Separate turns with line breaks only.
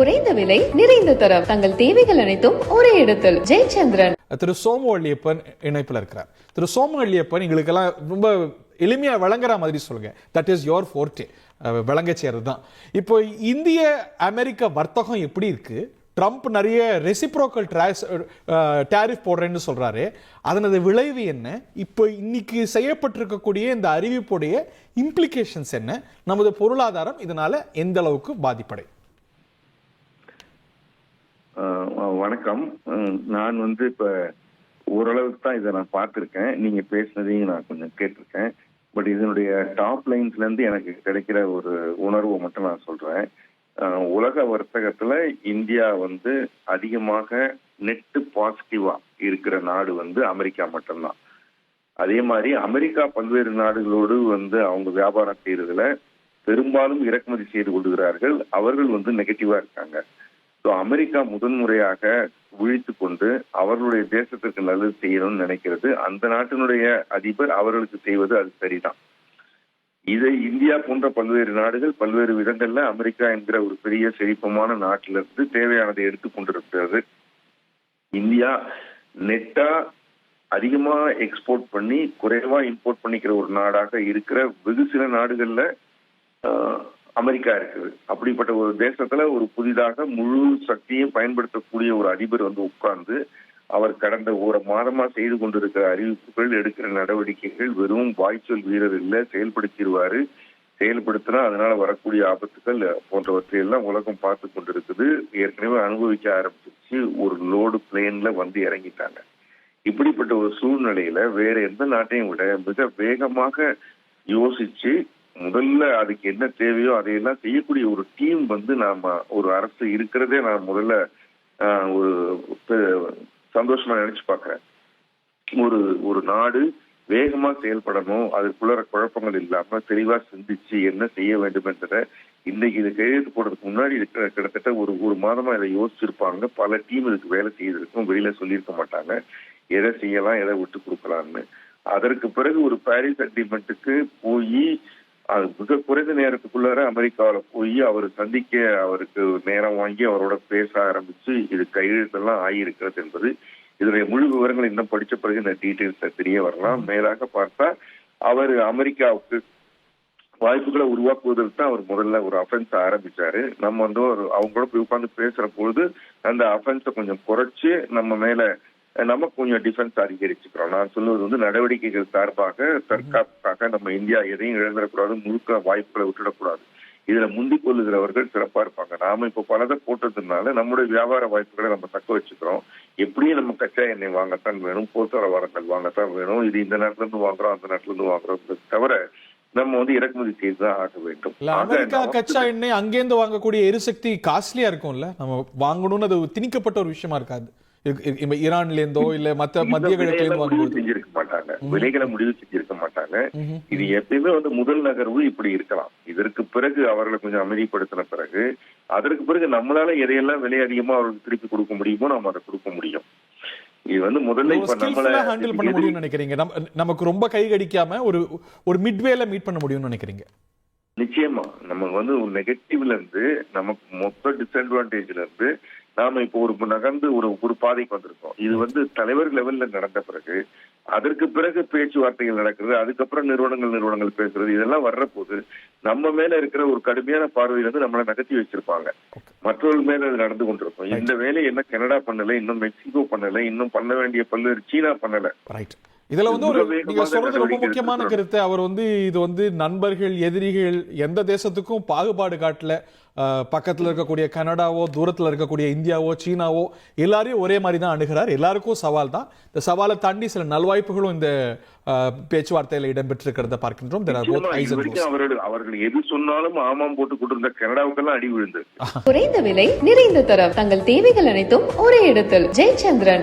குறைந்த விலை நிறைந்த தரம். தங்கள் தேவைகள் அனைத்தும் ஒரே இடத்தில். ஜெயச்சந்திரன்.
திரு சோமவள்ளியப்பன் இணைப்பில் இருக்கிறார். திரு சோமவள்ளியப்பன் எங்களுக்கெல்லாம் ரொம்ப எளிமையா விளங்குற மாதிரி சொல்லுங்க. தட் இஸ் யோர் ஃபோர்டே விளங்க செய்யறது தான். இப்போ இந்திய அமெரிக்க வர்த்தகம் எப்படி இருக்கு? ட்ரம்ப் நிறைய ரெசிப்ரோக்கல் ட்ராஸ் டேரிஃப் போடுறேன்னு சொல்றாரு. அதனது விளைவு என்ன? இப்போ இன்னைக்கு செய்யப்பட்டிருக்கக்கூடிய இந்த அறிவிப்புடைய இம்ப்ளிகேஷன்ஸ் என்ன? நமது பொருளாதாரம் இதனால எந்த அளவுக்கு பாதிப்படை?
வணக்கம். நான் வந்து இப்ப ஓரளவுக்கு தான் இதை நான் பார்த்திருக்கேன். நீங்க பேசினதையும் நான் கொஞ்சம் கேட்டிருக்கேன். பட் இதனுடைய டாப் லைன்ஸ்ல இருந்து எனக்கு கிடைக்கிற ஒரு உணர்வை மட்டும் நான் சொல்றேன். உலக வர்த்தகத்துல இந்தியா வந்து அதிகமாக நெட்டு பாசிட்டிவா இருக்கிற நாடு வந்து அமெரிக்கா மட்டும்தான். அதே மாதிரி அமெரிக்கா பல்வேறு நாடுகளோடு வந்து அவங்க வியாபாரம் செய்யறதுல பெரும்பாலும் இறக்குமதி செய்து கொள்கிறார்கள். அவர்கள் வந்து நெகட்டிவா இருக்காங்க. ஸோ அமெரிக்கா முதன்முறையாக விழித்து கொண்டு அவர்களுடைய தேசத்திற்கு நல்லது செய்யணும்னு நினைக்கிறது. அந்த நாட்டினுடைய அதிபர் அவர்களுக்கு செய்வது அது சரிதான். இதை இந்தியா போன்ற பல்வேறு நாடுகள் பல்வேறு விதங்கள்ல அமெரிக்கா என்கிற ஒரு பெரிய செழிப்பமான நாட்டிலிருந்து தேவையானதை எடுத்துக் கொண்டிருக்கிறது. இந்தியா நெட்டா அதிகமா எக்ஸ்போர்ட் பண்ணி குறைவா இம்போர்ட் பண்ணிக்கிற ஒரு நாடாக இருக்கிற வெகு சில நாடுகள்ல ஆஹ், அமெரிக்கா இருக்குது. அப்படிப்பட்ட ஒரு தேசத்துல ஒரு புதிதாக முழு சக்தியும் பயன்படுத்தக்கூடிய ஒரு அதிபர் வந்து உட்கார்ந்து அவர் கடந்த ஒரு மாதமா செய்து கொண்டிருக்கிற அறிவிப்புகள் எடுக்கிற நடவடிக்கைகள் வெறும் வாய்ச்சொல் வீரர் இல்லை செயல்படுத்திடுவாரு. செயல்படுத்தினா அதனால வரக்கூடிய ஆபத்துகள் போன்றவற்றை எல்லாம் உலகம் பார்த்து கொண்டிருக்குது. ஏற்கனவே அனுபவிக்க ஆரம்பிச்சிருச்சு. ஒரு லோடு பிளேன்ல வந்து இறங்கிட்டாங்க. இப்படிப்பட்ட ஒரு சூழ்நிலையில வேற எந்த நாட்டையும் விட மிக வேகமாக யோசிச்சு முதல்ல அதுக்கு என்ன தேவையோ அதையெல்லாம் செய்யக்கூடிய ஒரு டீம் வந்து நாம ஒரு அரசு இருக்கிறதே நான் முதல்ல ஆஹ், ஒரு சந்தோஷமா நினைச்சு பாக்குறேன். ஒரு ஒரு நாடு வேகமா செயல்படணும் அதுக்குள்ள குழப்பங்கள் இல்லாம தெளிவா சிந்திச்சு என்ன செய்ய வேண்டும் என்றத இன்னைக்கு இது கையெழுத்து போடுறதுக்கு முன்னாடி இருக்கிற கிட்டத்தட்ட ஒரு ஒரு மாதமா இதை யோசிச்சிருப்பாங்க. பல டீம் இதுக்கு வேலை செய்திருக்கும் வெளியில சொல்லியிருக்க மாட்டாங்க. எதை செய்யலாம் எதை விட்டு கொடுக்கலாம்னு. அதற்கு பிறகு ஒரு பாரிஸ் அக்ரிமெண்ட்டுக்கு போய் அது மிக குறைந்த நேரத்துக்குள்ளார அமெரிக்காவில் போய் அவர் சந்திக்க அவருக்கு நேரம் வாங்கி அவரோட பேச ஆரம்பிச்சு இது கையெழுத்தெல்லாம் ஆகியிருக்கிறது என்பது இதனுடைய முழு விவரங்கள் இன்னும் படித்த பிறகு இந்த டீட்டெயில்ஸ் தெரிய வரலாம். மேலாக பார்த்தா அவர் அமெரிக்காவுக்கு வாய்ப்புகளை உருவாக்குவதற்கு தான் அவர் முதல்ல ஒரு அஃபென்ஸ் ஆரம்பிச்சாரு. நம்ம வந்து ஒரு அவங்க கூட போய் உட்காந்து பேசுற பொழுது அந்த அஃபென்ஸை கொஞ்சம் குறைச்சு நம்ம மேல நம்ம கொஞ்சம் டிஃபென்ஸ் அதிகரிச்சுக்கிறோம் நான் சொல்லுவது வந்து நடவடிக்கைகள் சார்பாக தற்காப்புக்காக நம்ம இந்தியா எதையும் இழந்துடக்கூடாது முழுக்க வாய்ப்புகளை விட்டுடக்கூடாது. இதுல முந்திக் கொள்ளுகிறவர்கள் சிறப்பா இருப்பாங்க. நாம இப்ப பலதை போட்டதுனால நம்முடைய வியாபார வாய்ப்புகளை நம்ம தக்க வச்சுக்கிறோம். எப்படியும் நம்ம கச்சா எண்ணெய் வாங்கத்தான் வேணும் போக்குவரங்கள் வாங்கத்தான் வேணும் இது இந்த நாட்டுல இருந்து வாங்குறோம் அந்த நாட்டுல இருந்து வாங்குறோம். தவிர நம்ம வந்து இறக்குமதி செய்துதான் ஆக வேண்டும்.
அமெரிக்கா கச்சா எண்ணெய் அங்கேருந்து வாங்கக்கூடிய எரிசக்தி காஸ்ட்லியா இருக்கும்ல நம்ம வாங்கணும்னு அது திணிக்கப்பட்ட ஒரு விஷயமா இருக்காது. இ- இ- இப்ப ஈரான்ல இருந்தோ இல்ல மத்த மத்திய கிழக்குல
விலைகளை
இருந்து
முடிவு
வாங்கும்போது.
செஞ்சிருக்க மாட்டாங்க. விலைகளை முடிவு செஞ்சிருக்க மாட்டாங்க. இது எப்பயுமே வந்து முதல் நகர்வு இப்படி இருக்கலாம். இதற்கு பிறகு அவர்களை கொஞ்சம் அமைதிப்படுத்தின பிறகு அதற்கு பிறகு நம்மளால எதையெல்லாம் விலை அதிகமா அவர்களுக்கு திருப்பி கொடுக்க முடியுமோ நாம அதை கொடுக்க முடியும். இது வந்து முதல்ல இப்ப நம்மள
ஹேண்டில் பண்ண முடியும்னு நினைக்கிறீங்க? நம்ம நமக்கு ரொம்ப கை கடிக்காம ஒரு ஒரு மிட்வேல மீட் பண்ண முடியும்னு நினைக்கிறீங்க?
நிச்சயமா. நமக்கு வந்து ஒரு நெகட்டிவ்ல இருந்து நமக்கு மொத்த டிஸ்அட்வான்டேஜ்ல இருந்து நாம இப்போ ஒரு நகர்ந்து ஒரு ஒரு பாதைக்கு வந்திருக்கோம். இது வந்து தலைவர் லெவல்ல நடந்த பிறகு அதற்கு பிறகு பேச்சுவார்த்தைகள் நடக்கிறது அதுக்கப்புறம் நிறுவனங்கள் நிறுவனங்கள் பேசுறது இதெல்லாம் வர்ற போது நம்ம மேல இருக்கிற ஒரு கடுமையான பார்வையில இருந்து நம்மளை நகர்த்தி வச்சிருப்பாங்க. மற்றவர்கள் மேல அது நடந்து கொண்டிருக்கும். இந்த வேலையை என்ன கனடா பண்ணல இன்னும் மெக்சிகோ பண்ணல இன்னும் பண்ண வேண்டிய பல்வேறு சீனா பண்ணல.
இதுல வந்து ஒரு நீங்க சொல்றது ரொம்ப முக்கியமான. கருத்து. அவர் வந்து இது வந்து நண்பர்கள் எதிரிகள் எந்த தேசத்துக்கும் பாகுபாடு காட்டல. பக்கத்துல இருக்கக்கூடிய கனடாவோ தூரத்துல இருக்கக்கூடிய இந்தியாவோ சீனாவோ எல்லாரையும் ஒரே மாதிரி தான் அணுகிறார். எல்லாருக்கும் சவால் தான். இந்த சவாலை தாண்டி சில நல்வாய்ப்புகளும் இந்த பேச்சுவார்த்தையில இடம்பெற்றிருக்கிறத பார்க்கின்றோம்.
அவர்கள் அவர்கள் எது சொன்னாலும் ஆமாம் போட்டு கொண்டிருந்த கனடாவுக்கெல்லாம் அடி விழுந்து
குறைந்த விலை நிறைந்த தரம். தங்கள் தேவைகள் அனைத்தும் ஒரே இடத்தில். ஜெயச்சந்திரன்.